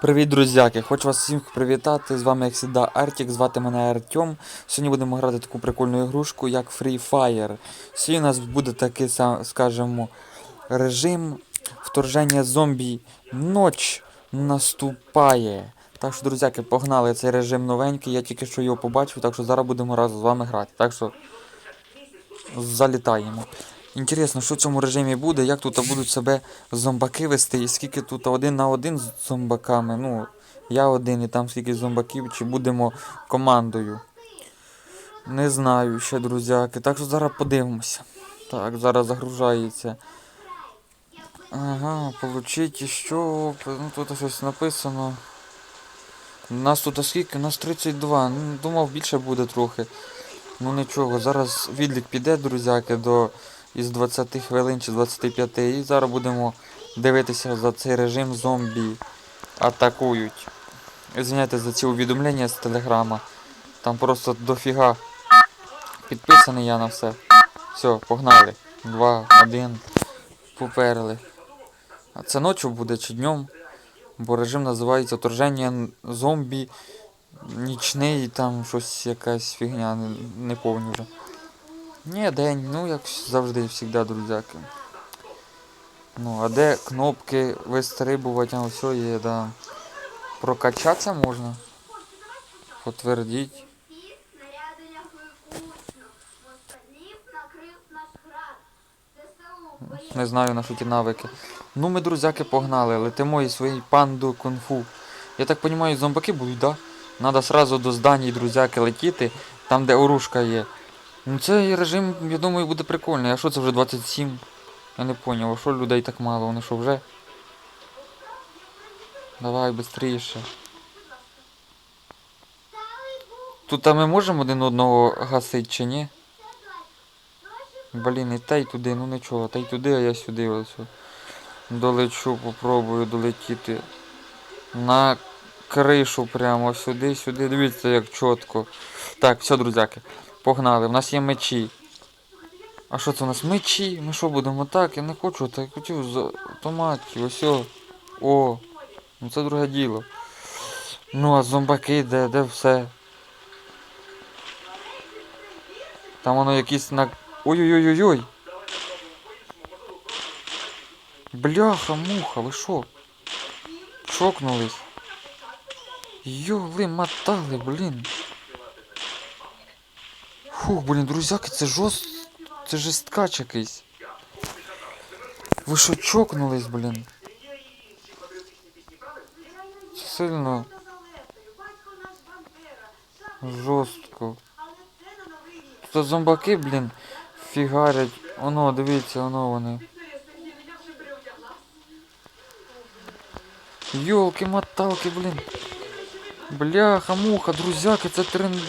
Привіт, друзяки! Хочу вас всіх привітати. З вами, як завжди, Артік, звати мене Артем. Сьогодні будемо грати таку прикольну ігрушку, як Free Fire. Сьогодні у нас буде такий, сам- скажімо, режим вторження зомбі. Ноч наступає. Так що, друзяки, погнали цей режим новенький. Я тільки що його побачив, так що зараз будемо разом з вами грати. Так що залітаємо. Інтересно, що в цьому режимі буде, як тут будуть себе зомбаки вести, і скільки тут один на один з зомбаками. Ну, я один і там скільки зомбаків, чи будемо командою. Не знаю ще, друзяки. Так що зараз подивимося. Так, зараз загружається. Ага, получить що. Ну тут щось написано. У нас тут скільки? У нас 32. Ну, думав більше буде трохи. Ну нічого, зараз відлік піде, друзяки, до із 20 хвилин чи 25. І зараз будемо дивитися за цей режим зомбі атакують. Извиняйте за ці увідомлення з телеграма. Там просто дофіга підписаний я на все. Все, погнали. Два, один. Поперли. А це ночі буде чи днем? Бо режим називається вторження зомбі нічний, там щось якась фігня, не, не повні вже. Ні, день, ну як завжди, завжди, друзяки. Ну, а де кнопки вистрибувати, а все є, да. Прокачатися можна. Потвердіть. Не знаю на що ті навики. Ну ми, друзяки, погнали, летимо із своєю панду кунг-фу. Я так розумію, зомбаки будуть, да? Надо сразу до здані, друзяки, летіти, там де оружка є. Ну цей режим, я думаю, буде прикольний. А що це вже 27? Я не поняв, а що людей так мало? Вони що вже? Давай швидше. Тут а ми можемо один одного гасити чи ні? Блін, і та й туди, ну нічого, та й туди, а я сюди ось. Долечу, попробую долетіти. На кришу прямо сюди, сюди. Дивіться, як чітко. Так, все, друзяки, погнали. У нас є мечі. А що це у нас? Мечі? Ми що будемо так? Я не хочу, так хотів з автоматів, ось. о. Ну це друге діло. Ну а зомбаки де, де все? Там воно якісь на. Ой-ой-ой-ой-ой. Бляха, муха, ви що? Чокнулись. Йоли мотали, блін. Фух, блін, друзяки, це жорст... Це жесткач якийсь. Ви що чокнулись, блін? Це сильно жорстко. Тут зомбаки, блін, фігарять. Оно, дивіться, оно вони. Йолки-моталки, блін. Бляха, муха, друзяки, це трен...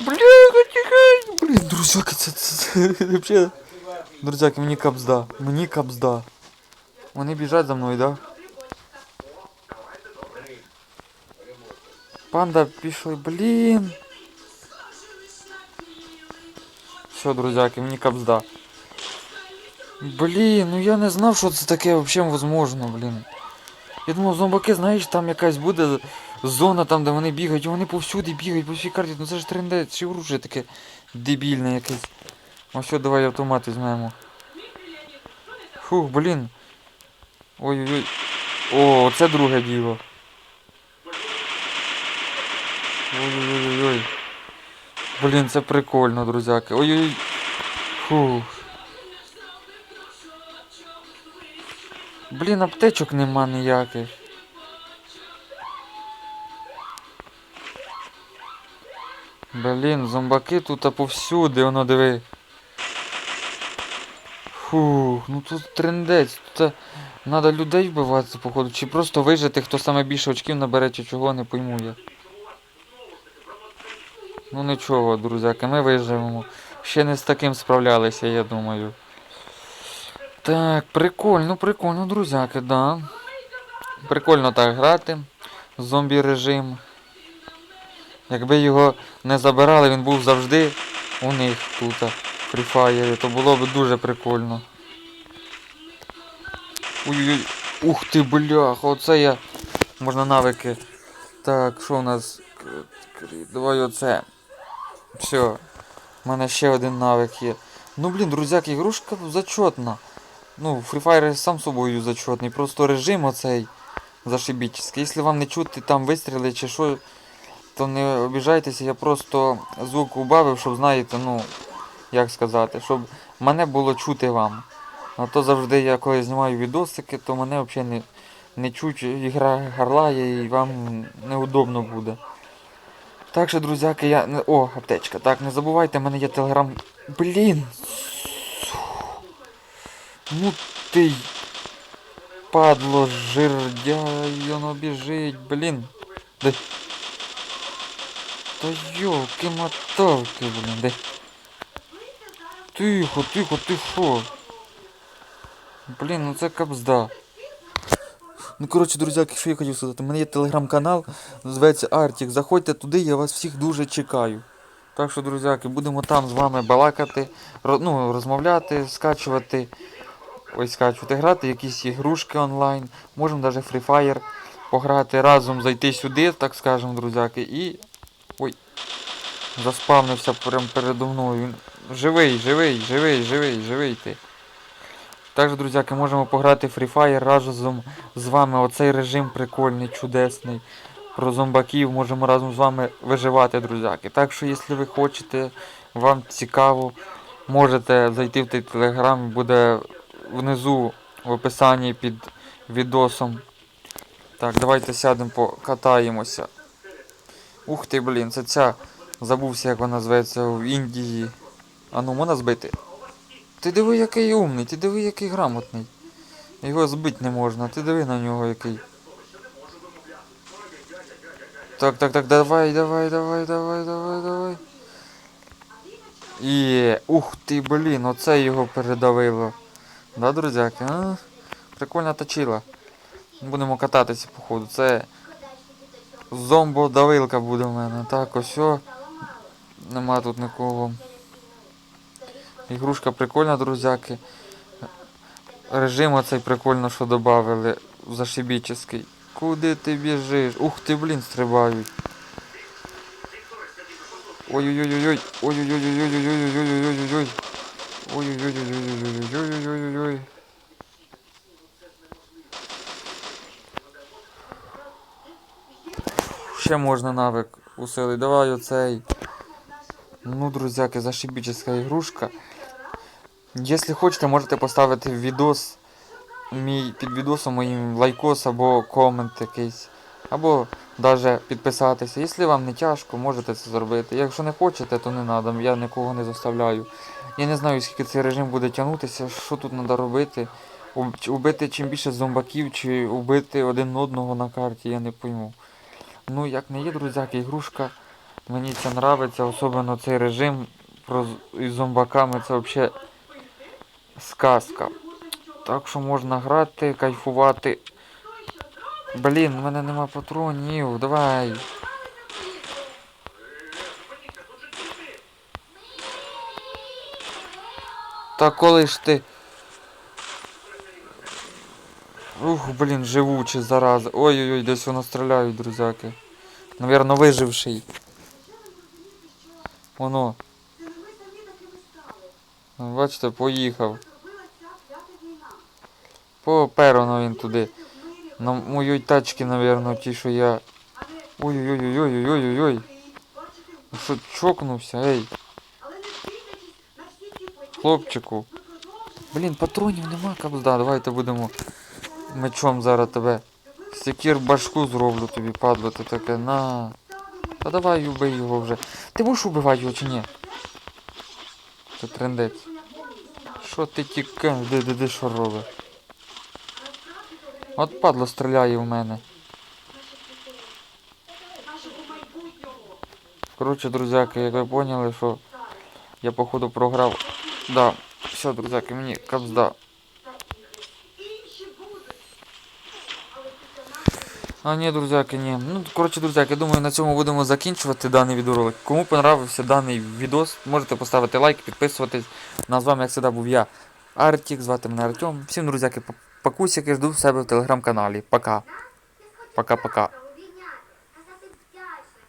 Бляха, тихай! Блін, друзяки, це, це, це вообще... Друзяки, мені капзда, мені капзда. Вони біжать за мною, да? Панда пішли, блін. Все, друзяки, мені капзда. Блін, ну я не знав, що це таке взагалі возможно, блін. Я думав, зомбаки, знаєш, там якась буде зона, там, де вони бігають, і вони повсюди бігають, по всій карті. Ну це ж трендець, чи оружие таке дебільне якесь. Ось що, давай автомат візьмемо. Фух, блін. Ой-ой-ой. О, це друге діло. Ой-ой-ой-ой. Блін, це прикольно, друзяки. Ой-ой-ой. Фух. Блін, аптечок нема ніяких. Блін, зомбаки тут повсюди, воно диви. Фух, ну тут трендець, тут треба людей вбивати, походу, чи просто вижити, хто саме більше очків набере, чи чого, не пойму я. Ну нічого, друзяки, ми виживемо. Ще не з таким справлялися, я думаю. Так, прикольно, прикольно, друзяки, да. Прикольно так грати. Зомбі режим. Якби його не забирали, він був завжди у них тут, Free Fire, то було б дуже прикольно. Ой-ой-ой. Ух ти, бляха, оце я Можна навики. Так, що у нас? Давай оце. Все. У мене ще один навик є. Ну блін, друзяки, ігрушка зачетна. Ну, Free Fire сам собою зачетний. Просто режим оцей зашибічний. Якщо вам не чути там вистріли чи що, то не обіжайтеся, я просто звук убавив, щоб знаєте, ну, як сказати, щоб мене було чути вам. А то завжди я коли знімаю відосики, то мене взагалі не, не чуть, ігра гарлає і вам неудобно буде. Так що, друзяки, я. О, аптечка. Так, не забувайте, в мене є телеграм. Блін. Ну й Падло, жирдяй, воно біжить, блін. Де? Та йолки моталки, блін, де? Тихо, тихо, ти що? Блін, ну це капзда. Ну, коротше, друзяки, що я хотів сказати, у мене є телеграм-канал, називається Артік. Заходьте туди, я вас всіх дуже чекаю. Так що, друзяки, будемо там з вами балакати, ну, розмовляти, скачувати, ось скачувати, грати якісь ігрушки онлайн, можемо навіть Free Fire пограти разом, зайти сюди, так скажемо, друзяки, і. Ой. Заспавнився прямо передо мною. Живий, живий, живий, живий, живий ти. Також, друзяки, можемо пограти Free Fire разом з вами. Оцей режим прикольний, чудесний. Про зомбаків можемо разом з вами виживати, друзяки. Так що, якщо ви хочете, вам цікаво, можете зайти в той телеграм, буде внизу в описанні під відосом. Так, давайте сядемо, покатаємося. Ух ти, блін, це ця. Забувся, як вона зветься в Індії. А ну, можна збити? Ти диви, який умний, ти диви, який грамотний. Його збити не можна, ти диви на нього який. Так, так, так, давай, давай, давай, давай, давай, давай. Є, ух ти, блін, оце його передавило. Да, друзяки? А? Прикольно точила. Будемо кататися, походу. Це зомбо-давилка буде в мене. Так, ось. о. Нема тут нікого. Ігрушка прикольна, друзяки. Режим оцей прикольно, що додали. Зашибічний. Куди ти біжиш? Ух ти, блін, стрибають. Ой-ой-ой-ой-ой. Ой-ой-ой-ой-ой-ой-ой-ой-ой-ой-ой. Ой-ой-ой-ой-ой-ой-ой-ой-ой. Ще можна навик усилити. Давай оцей. Ну, друзяки, зашибічна ігрушка. Якщо хочете, можете поставити відос мій під відосом моїм лайкос або комент якийсь. Або навіть підписатися. Якщо вам не тяжко, можете це зробити. Якщо не хочете, то не треба, я нікого не заставляю. Я не знаю, скільки цей режим буде тягнутися, що тут треба робити. Уб- Убити чим більше зомбаків, чи убити один одного на карті, я не пойму. Ну, як не є, друзяки, ігрушка. Мені це нравиться, особливо цей режим про із зомбаками, це взагалі сказка. Так що можна грати, кайфувати. Блін, в мене нема патронів, давай. Та коли ж ти. Ух, блін, живучий, зараза. Ой-ой-ой, десь воно стріляють, друзяки. Навірно, виживший. Воно. Бачите, поїхав. Попер воно він туди. На моїй тачці, навірно, ті, що я. Ой-ой-ой-ой-ой-ой-ой-ой. Ну Що чокнувся, ей, хлопчику. Блін, патронів нема, кабзда. Давайте будемо мечом зараз тебе. Секір башку зроблю тобі, падло ти таке. На. Та давай убий його вже. Ти будеш убивати його чи ні? Це трендець. Що ти тікаєш? Де, де, де що робиш? От падло стріляє в мене. Коротше, друзяки, як ви поняли, що я походу програв. Да, все, друзяки, мені капзда. А ні, друзяки, ні. Ну, коротше, друзяки, думаю, на цьому будемо закінчувати даний відеоролик. Кому понравився даний відос, можете поставити лайк, підписуватись. На з вами, як завжди, був я, Артік, звати мене Артем. Всім, друзяки, пакусики жду в себе в телеграм-каналі. Пока. Пока-пока.